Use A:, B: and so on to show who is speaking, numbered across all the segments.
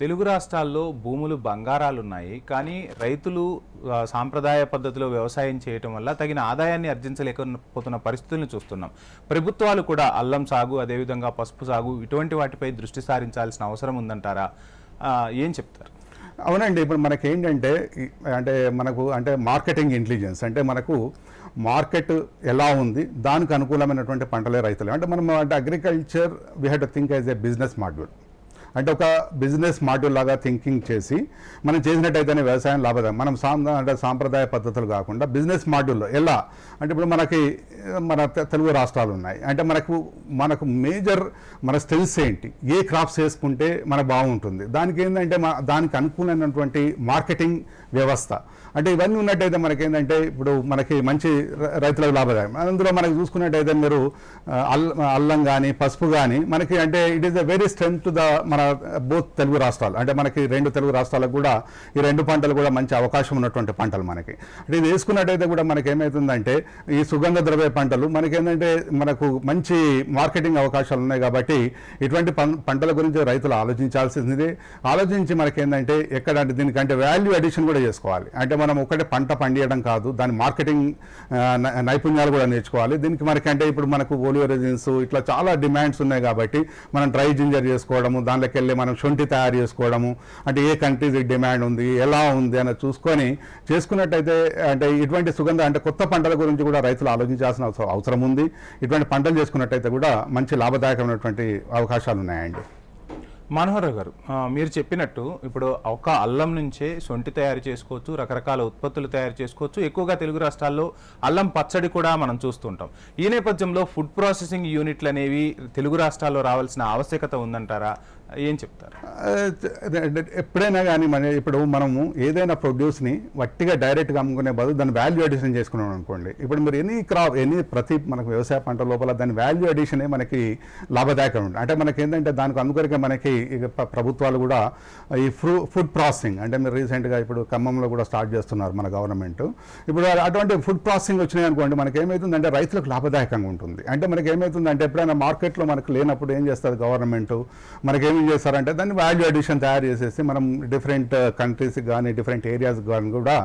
A: తెలుగు రాష్ట్రాల్లో భూములు బంగారాలు ఉన్నాయి కానీ రైతులు సాంప్రదాయ పద్ధతిలో వ్యవసాయం చేయటం వల్ల తగిన ఆదాయాన్ని అర్జించలేకపోతున్న పరిస్థితులను చూస్తున్నాం. ప్రభుత్వాలు కూడా అల్లం సాగు అదేవిధంగా పసుపు సాగు ఇటువంటి వాటిపై దృష్టి సారించాల్సిన అవసరం ఉందంటారా? ఏం చెప్తారు?
B: అవునండి ఇప్పుడు మనకి ఏంటంటే అంటే మనకు అంటే మార్కెటింగ్ ఇంటెలిజెన్స్ అంటే మనకు మార్కెట్ ఎలా ఉంది దానికి అనుకూలమైనటువంటి పంటలే రైతులు. అంటే మనం అంటే agriculture we had to think as a business module అంటే ఒక బిజినెస్ మాడ్యూల్ లాగా థింకింగ్ చేసి మనం చేసినట్టయితేనే వ్యవసాయం లాభదాయం. మనం సాం అంటే సాంప్రదాయ పద్ధతులు కాకుండా బిజినెస్ మాడ్యూల్లో ఎలా? అంటే ఇప్పుడు మనకి మన తెలుగు రాష్ట్రాలు ఉన్నాయి. అంటే మనకు మనకు మేజర్ మన స్కిల్స్ ఏంటి? ఏ క్రాప్స్ వేసుకుంటే మనకు బాగుంటుంది? దానికి ఏంటంటే మన దానికి అనుకూలమైనటువంటి మార్కెటింగ్ వ్యవస్థ. అంటే ఇవన్నీ ఉన్నట్టయితే మనకి ఏంటంటే ఇప్పుడు మనకి మంచి రైతులకు లాభదాయం. అందులో మనకి చూసుకున్నట్టయితే మీరు అల్ అల్లం కానీ పసుపు కానీ మనకి అంటే it is the very strength to the మన బోత్ తెలుగు రాష్ట్రాలు అంటే మనకి రెండు తెలుగు రాష్ట్రాలకు కూడా ఈ రెండు పంటలు కూడా మంచి అవకాశం ఉన్నటువంటి పంటలు మనకి. అంటే ఇది వేసుకున్నట్టయితే కూడా మనకి ఏమవుతుందంటే ఈ సుగంధ ద్రవ్య పంటలు మనకేంటంటే మనకు మంచి మార్కెటింగ్ అవకాశాలు ఉన్నాయి కాబట్టి ఇటువంటి పంటల గురించి రైతులు ఆలోచించాల్సింది. ఆలోచించి మనకేంటంటే ఎక్కడ అంటే దీనికంటే వాల్యూ అడిషన్ కూడా చేసుకోవాలి. అంటే మనం ఒకటే పంట పండియడం కాదు దాని మార్కెటింగ్ నైపుణ్యాలు కూడా నేర్చుకోవాలి. దీనికి మనకంటే ఇప్పుడు మనకు ఓలియో రెజిన్స్ ఇట్లా చాలా డిమాండ్స్ ఉన్నాయి కాబట్టి మనం డ్రై జింజర్ చేసుకోవడము దానిలోకి వెళ్ళి మనం శొంఠి తయారు చేసుకోవడము అంటే ఏ కంట్రీస్ డిమాండ్ ఉంది ఎలా ఉంది అని చూసుకొని చేసుకున్నట్టయితే అంటే ఇటువంటి సుగంధ అంటే కొత్త పంటల గురించి కూడా రైతులు ఆలోచించాల్సిన అవసరం- అవసరం ఉంది. ఇటువంటి పంటలు చేసుకున్నట్టయితే కూడా మంచి లాభదాయకమైనటువంటి అవకాశాలు ఉన్నాయండి.
A: మనోహర్ గారు మీరు చెప్పినట్టు ఇప్పుడు ఒక అల్లం నుంచే సొంటి తయారు చేసుకోవచ్చు రకరకాల ఉత్పత్తులు తయారు చేసుకోవచ్చు. ఎక్కువగా తెలుగు రాష్ట్రాల్లో అల్లం పచ్చడి కూడా మనం చూస్తుంటాం. ఈ నేపథ్యంలో ఫుడ్ ప్రాసెసింగ్ యూనిట్లు అనేవి తెలుగు రాష్ట్రాల్లో రావాల్సిన ఆవశ్యకత ఉందంటారా? ఏం చెప్తారు?
B: ఎప్పుడైనా కానీ మన ఇప్పుడు మనము ఏదైనా ప్రొడ్యూస్ని వట్టిగా డైరెక్ట్గా అమ్ముకునే బదులు దాన్ని వాల్యూ అడిషన్ చేసుకున్నాం అనుకోండి. ఇప్పుడు మీరు ఎనీ క్రాప్ ఎనీ ప్రతి మనకు వ్యవసాయ పంట లోపల దాని వాల్యూ అడిషనే మనకి లాభదాయకం ఉంటుంది. అంటే మనకి ఏంటంటే దానికి అందుకొరకే మనకి ప్రభుత్వాలు కూడా ఈ ఫ్రూ ఫుడ్ ప్రాసెసింగ్ అంటే మీరు రీసెంట్గా ఇప్పుడు ఖమ్మంలో కూడా స్టార్ట్ చేస్తున్నారు మన గవర్నమెంట్ ఇప్పుడు అటువంటి ఫుడ్ ప్రాసెసింగ్ వచ్చినాయి అనుకోండి మనకి ఏమవుతుందంటే రైతులకు లాభదాయకంగా ఉంటుంది. అంటే మనకి ఏమవుతుందంటే ఎప్పుడైనా మార్కెట్లో మనకు లేనప్పుడు ఏం చేస్తుంది గవర్నమెంట్ మనకి ఏమి చేస్తారంటే దాన్ని వాల్యూ అడిషన్ తయారు చేసేసి మనం డిఫరెంట్ కంట్రీస్కి కానీ డిఫరెంట్ ఏరియాస్ కానీ కూడా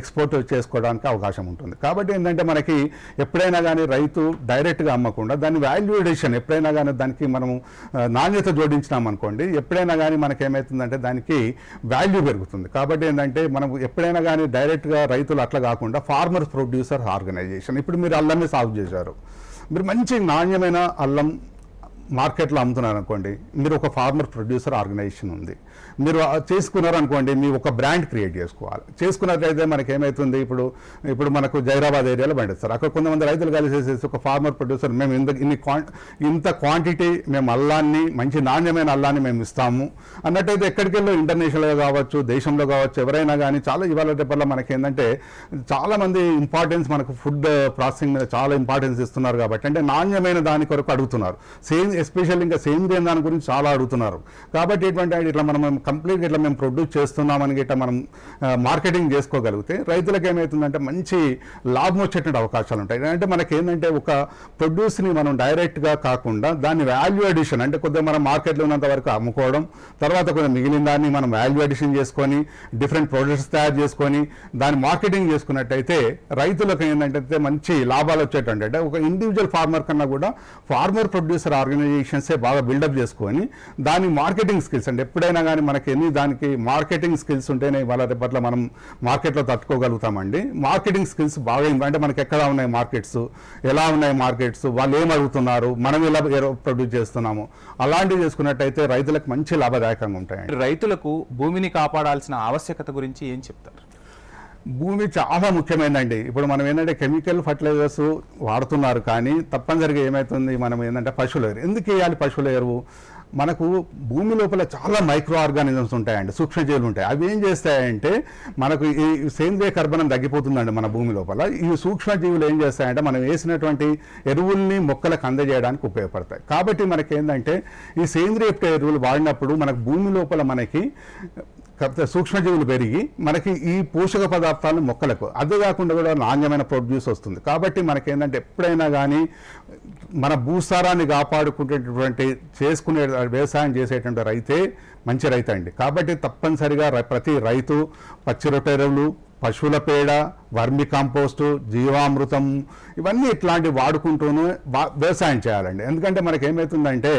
B: ఎక్స్పోర్ట్ చేసుకోవడానికి అవకాశం ఉంటుంది. కాబట్టి ఏంటంటే మనకి ఎప్పుడైనా కానీ రైతు డైరెక్ట్గా అమ్మకుండా దాన్ని వాల్యూ అడిషన్ ఎప్పుడైనా కానీ దానికి మనము uh, నాణ్యత జోడించినాం అనుకోండి ఎప్పుడైనా కానీ మనకి ఏమవుతుందంటే దానికి వాల్యూ పెరుగుతుంది. కాబట్టి ఏంటంటే మనం ఎప్పుడైనా కానీ డైరెక్ట్గా రైతులు అట్లా కాకుండా ఫార్మర్స్ ప్రొడ్యూసర్ ఆర్గనైజేషన్ ఇప్పుడు మీరు అల్లాన్ని సాగు చేశారు. మీరు మంచి నాణ్యమైన అల్లం మార్కెట్లో అమ్ముతున్నారు అనుకోండి మీరు ఒక ఫార్మర్ ప్రొడ్యూసర్ ఆర్గనైజేషన్ ఉంది. మీరు చేసుకున్నారనుకోండి చేసుకున్నారు అనుకోండి మీ ఒక బ్రాండ్ క్రియేట్ చేసుకోవాలి. చేసుకున్నట్లయితే మనకి ఏమవుతుంది ఇప్పుడు ఇప్పుడు మనకు జైరాబాద్ ఏరియాలో పండిస్తారు. అక్కడ కొంతమంది రైతులు కలిసేసేసి ఒక ఫార్మర్ ప్రొడ్యూసర్ మేము ఇంత ఇన్ని ఇంత క్వాంటిటీ మేము అల్లాన్ని మంచి నాణ్యమైన అల్లాన్ని మేము ఇస్తాము. అన్నట్టయితే ఎక్కడికి వెళ్ళో ఇంటర్నేషనల్గా కావచ్చు దేశంలో కావచ్చు ఎవరైనా కానీ చాలా ఇవాళ రేపల్లో మనకి ఏంటంటే చాలామంది ఇంపార్టెన్స్ మనకు ఫుడ్ ప్రాసెసింగ్ మీద చాలా ఇంపార్టెన్స్ ఇస్తున్నారు కాబట్టి అంటే నాణ్యమైన దాని కొరకు అడుగుతున్నారు. సేమ్ ఎస్పెషల్ ఇంకా సేంద్రియ దాని గురించి చాలా అడుగుతున్నారు. కాబట్టి ఎటువంటి ఇట్లా మనం కంప్లీట్గా ఇట్లా మేము ప్రొడ్యూస్ చేస్తున్నామని ఇట్లా మనం మార్కెటింగ్ చేసుకోగలిగితే రైతులకు ఏమవుతుందంటే మంచి లాభం వచ్చేటువంటి అవకాశాలు ఉంటాయి. అంటే మనకి ఏంటంటే ఒక ప్రొడ్యూస్ని మనం డైరెక్ట్గా కాకుండా దాన్ని వాల్యూ అడిషన్ అంటే కొద్దిగా మనం మార్కెట్లో ఉన్నంత వరకు అమ్ముకోవడం తర్వాత కొంచెం మిగిలిన దాన్ని మనం వాల్యూ అడిషన్ చేసుకొని డిఫరెంట్ ప్రొడక్ట్స్ తయారు చేసుకొని దాన్ని మార్కెటింగ్ చేసుకున్నట్టయితే రైతులకు ఏంటంటే మంచి లాభాలు వచ్చేటంటే అంటే ఒక ఇండివిజువల్ ఫార్మర్ కన్నా కూడా ఫార్మర్ ప్రొడ్యూసర్ ఆర్గనైజేషన్సే బాగా బిల్డప్ చేసుకొని దాని మార్కెటింగ్ స్కిల్స్ అంటే ఎప్పుడైనా కానీ మనకి ఎన్ని దానికి మార్కెటింగ్ స్కిల్స్ ఉంటేనే వాళ్ళ రేపట్లో మనం మార్కెట్లో తట్టుకోగలుగుతామండి. మార్కెటింగ్ స్కిల్స్ బాగా అంటే మనకి ఎక్కడ ఉన్నాయి మార్కెట్స్ ఎలా ఉన్నాయి మార్కెట్స్ వాళ్ళు ఏం అడుగుతున్నారు? మనం ఎలా ప్రొడ్యూస్ చేస్తున్నాము? అలాంటివి చేసుకున్నట్టయితే రైతులకు మంచి లాభదాయకంగా ఉంటాయండి.
A: రైతులకు భూమిని కాపాడాల్సిన ఆవశ్యకత గురించి ఏం చెప్తారు?
B: భూమి చాలా ముఖ్యమైనదండి ఇప్పుడు మనం ఏంటంటే కెమికల్ ఫర్టిలైజర్స్ వాడుతున్నారు కానీ తప్పనిసరిగా ఏమవుతుంది మనం ఏంటంటే పశువుల ఎరువు. ఎందుకు వేయాలి పశువుల ఎరువు? మనకు భూమి లోపల చాలా మైక్రో ఆర్గానిజమ్స్ ఉంటాయండి. సూక్ష్మజీవులు ఉంటాయి. అవి ఏం చేస్తాయంటే మనకు ఈ సేంద్రియ కర్బనం తగ్గిపోతుందండి మన భూమి లోపల. ఈ సూక్ష్మజీవులు ఏం చేస్తాయంటే మనం వేసినటువంటి ఎరువుల్ని మొక్కలకు అందజేయడానికి ఉపయోగపడతాయి. కాబట్టి మనకేంటంటే ఈ సేంద్రియ ఎరువులు వాడినప్పుడు మనకు భూమి లోపల మనకి కాకపోతే సూక్ష్మజీవులు పెరిగి మనకి ఈ పోషక పదార్థాలు మొక్కలకు. అదే కాకుండా కూడా నాణ్యమైన ప్రొడ్యూస్ వస్తుంది. కాబట్టి మనకేంటంటే ఎప్పుడైనా కానీ మన భూసారాన్ని కాపాడుకునేటటువంటి చేసుకునే వ్యవసాయం చేసేటువంటి రైతే మంచి రైతు అండి కాబట్టి తప్పనిసరిగా ప్రతి రైతు పచ్చి రొట్టెరువులు పశువుల పేడ వర్మి కాంపోస్టు జీవామృతం ఇవన్నీ ఇట్లాంటివి వాడుకుంటూనే వ్యవసాయం చేయాలండి. ఎందుకంటే మనకి ఏమవుతుందంటే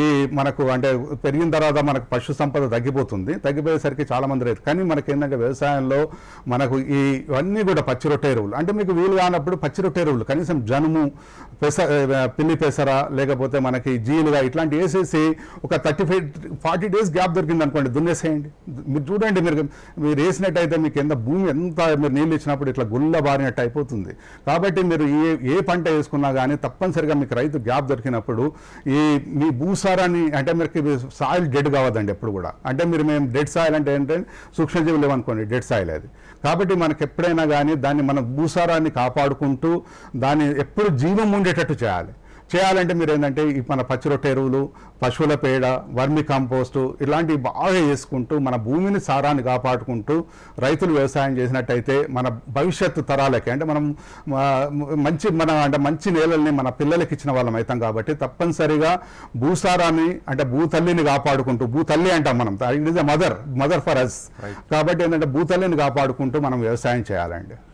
B: ఈ మనకు అంటే పెరిగిన తర్వాత మనకు పశు సంపద తగ్గిపోతుంది. తగ్గిపోయేసరికి చాలామంది రైతు కానీ మనకి ఏంటంటే వ్యవసాయంలో మనకు ఈ ఇవన్నీ కూడా పచ్చి రొట్టె ఎరువులు. అంటే మీకు వీలు కానప్పుడు పచ్చి రొట్టె ఎరువులు. కనీసం జనుము పెస పిల్లి పెసర లేకపోతే మనకి జీలుగా ఇట్లాంటి వేసేసి ఒక thirty five forty days gap దొరికింది అనుకోండి దున్నేసేయండి. మీరు చూడండి మీరు మీరు వేసినట్టయితే మీకు కింద భూమి ఎంత మీరు నీళ్ళు ఇచ్చినప్పుడు ఇట్లా గుల్ల బారినట్టు అయిపోతుంది. కాబట్టి మీరు ఏ ఏ పంట వేసుకున్నా కానీ తప్పనిసరిగా మీకు రైతు గ్యాప్ దొరికినప్పుడు ఈ మీ భూసారాన్ని అంటే మీరు సాయిల్ డెడ్ కావద్దండి ఎప్పుడు కూడా. అంటే మీరు మేము డెడ్ సాయిల్ అంటే ఏంటంటే సూక్ష్మజీవులు లేవనుకోండి డెడ్ సాయిల్ అది. కాబట్టి మనకు ఎప్పుడైనా కానీ దాన్ని మన భూసారాన్ని కాపాడుకుంటూ దాన్ని ఎప్పుడు జీవం ఉండేటట్టు చేయాలి. చేయాలంటే మీరు ఏంటంటే ఈ మన పచ్చి రొట్టె ఎరువులు పశువుల పేడ వర్మి కాంపోస్టు ఇలాంటివి బాగా చేసుకుంటూ మన భూమిని సారాన్ని కాపాడుకుంటూ రైతులు వ్యవసాయం చేసినట్టయితే మన భవిష్యత్తు తరాలకి అంటే మనం మంచి మన అంటే మంచి నేలల్ని మన పిల్లలకి ఇచ్చిన వాళ్ళం అవుతాం కాబట్టి తప్పనిసరిగా భూసారాన్ని అంటే భూతల్లిని కాపాడుకుంటూ భూతల్లి అంటాం మనం it is mother mother for us కాబట్టి ఏంటంటే భూతల్లిని కాపాడుకుంటూ మనం వ్యవసాయం చేయాలండి.